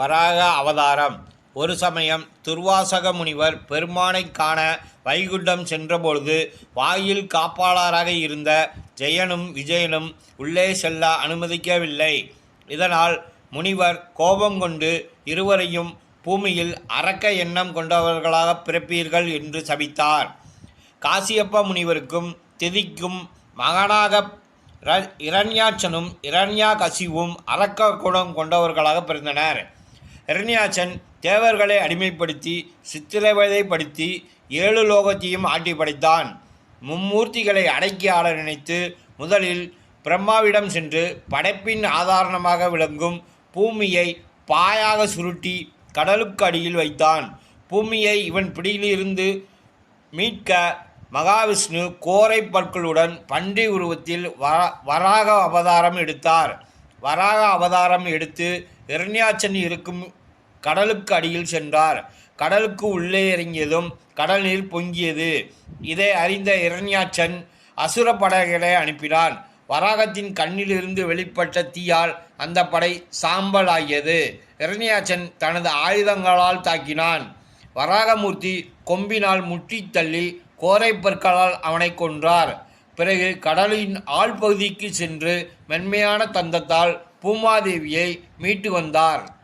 வராக அவதாரம். ஒரு சமயம் துர்வாசக முனிவர் பெருமானை காண வைகுண்டம் சென்றபொழுது வாயில் காப்பாளராக இருந்த ஜெயனும் விஜயனும் உள்ளே செல்ல அனுமதிக்கவில்லை. இதனால் முனிவர் கோபம் கொண்டு இருவரையும் பூமியில் அரக்க எண்ணம் கொண்டவர்களாக பிறப்பீர்கள் என்று சபித்தார். காசியப்ப முனிவருக்கும் திதிக்கும் மகனாக இரண்யாட்சனும் இரண்யா கசிவும் அரக்க குணம் கொண்டவர்களாக பிறந்தனர். ஹெர்னியாசன் தேவர்களை அடிமைப்படுத்தி சித்திரவதைப்படுத்தி ஏழு லோகத்தையும் ஆட்டி படைத்தான். மும்மூர்த்திகளை அடக்கி ஆட நினைத்து முதலில் பிரம்மாவிடம் சென்று படைப்பின் ஆதாரணமாக விளங்கும் பூமியை பாயாக சுருட்டி கடலுக்கு அடியில் வைத்தான். பூமியை இவன் பிடியிலிருந்து மீட்க மகாவிஷ்ணு கோரை பற்களுடன் பன்றி உருவத்தில் வர வராக அவதாரம் எடுத்தார். வராக அவதாரம் எடுத்து இரண்யாச்சன் இருக்கும் கடலுக்கு அடியில் சென்றார். கடலுக்கு உள்ளே இறங்கியதும் கடல் நீர் பொங்கியது. இதை அறிந்த இரண்யாச்சன் அசுர படைகளை அனுப்பினான். வராகத்தின் கண்ணிலிருந்து வெளிப்பட்ட தீயால் அந்த படை சாம்பலாகியது. இரண்யாச்சன் தனது ஆயுதங்களால் தாக்கினான். வராகமூர்த்தி கொம்பினால் முட்டித் தள்ளி கோரை பற்களால் அவனை கொன்றார். பிறகு கடலின் ஆழ்பகுதிக்கு சென்று மென்மையான தந்தத்தால் பூமாதேவியை மீட்டு வந்தார்.